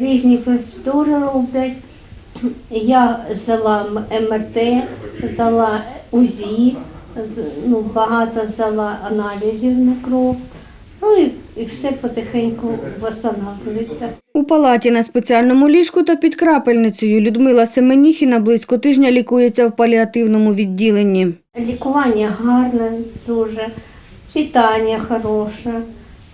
Різні процедури роблять. Я здала МРТ, здала УЗІ, ну, багато здала аналізів на кров. Ну і, і все потихеньку восстанавливається. У палаті на спеціальному ліжку та під крапельницею Людмила Семеніхіна близько тижня лікується в паліативному відділенні. Лікування гарне дуже, питання хороше.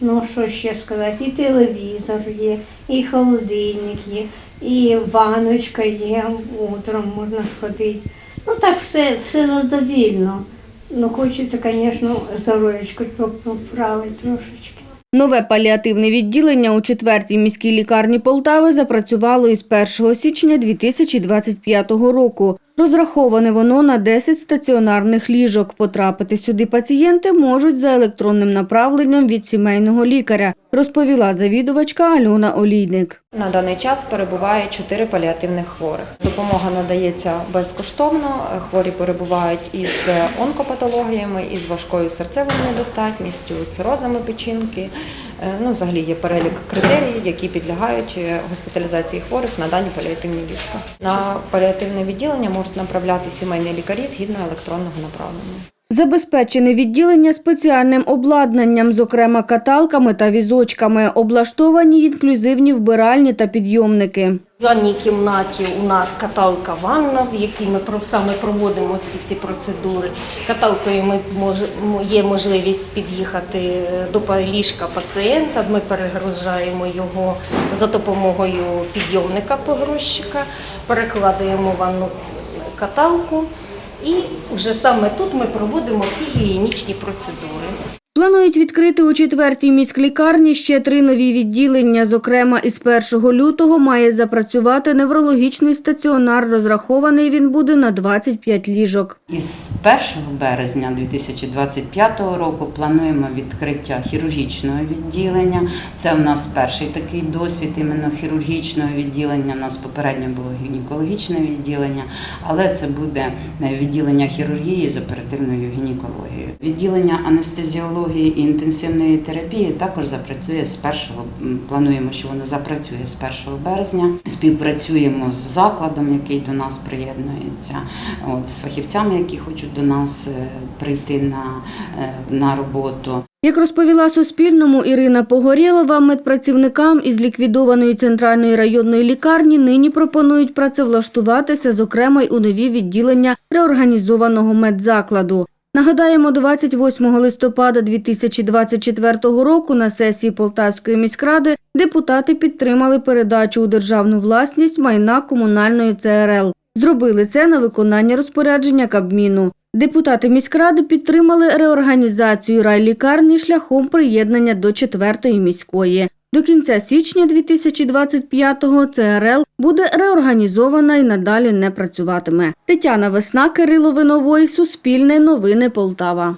Ну, що ще сказати, і телевізор є, і холодильник є, і ваночка є, утром можна сходити. Ну так все, все задовільно. Ну, хочеться, звісно, здоров'ячко поправити трошечки. Нове паліативне відділення у четвертій міській лікарні Полтави запрацювало із 1 січня 2025 року. Розраховане воно на 10 стаціонарних ліжок. Потрапити сюди пацієнти можуть за електронним направленням від сімейного лікаря, розповіла завідувачка Альона Олійник. На даний час перебуває чотири паліативних хворих. Допомога надається безкоштовно. Хворі перебувають із онкопатологіями, із важкою серцевою недостатністю, цирозами печінки. Е, Ну, взагалі є перелік критерій, які підлягають е, госпіталізації хворих на дані паліативні ліжка. На паліативне відділення можуть направляти сімейні лікарі згідно електронного направлення. Забезпечене відділення спеціальним обладнанням, зокрема каталками та візочками, облаштовані інклюзивні вбиральні та підйомники. В ванній кімнаті у нас каталка ванна, в якій ми саме проводимо всі ці процедури. Каталкою ми є можливість під'їхати е, до ліжка пацієнта. Ми перегружаємо його за допомогою підйомника погрузчика, перекладаємо ванну каталку. І вже саме тут ми проводимо всі гігієнічні процедури. Планують відкрити у четвертій міськлікарні ще три нові відділення. Зокрема, із 1 лютого має запрацювати неврологічний стаціонар. Розрахований він буде на 25 ліжок. Із 1 березня 2025 року плануємо відкриття хірургічного відділення. Це в нас перший такий досвід іменно хірургічного відділення. У нас попередньо було гінекологічне відділення, але це буде відділення хірургії з оперативною гінекологією. Відділення анестезіології і інтенсивної терапії також запрацює з 1, плануємо, що воно запрацює з 1 березня. Співпрацюємо з закладом, який до нас приєднується, от, з фахівцями, які хочуть до нас е, прийти на, е, на роботу. Як розповіла Суспільному Ірина Погорєлова, медпрацівникам із ліквідованої центральної районної лікарні нині пропонують працевлаштуватися, зокрема й у нові відділення реорганізованого медзакладу. Нагадаємо, 28 листопада 2024 року на сесії Полтавської міськради депутати підтримали передачу у державну власність майна комунальної ЦРЛ. Зробили це на виконання розпорядження Кабміну. Депутати міськради підтримали реорганізацію райлікарні шляхом приєднання до четвертої міської. До кінця січня 2025-го ЦРЛ буде реорганізована і надалі не працюватиме. Тетяна Весна, Кирило Виновой, Суспільне новини Полтава.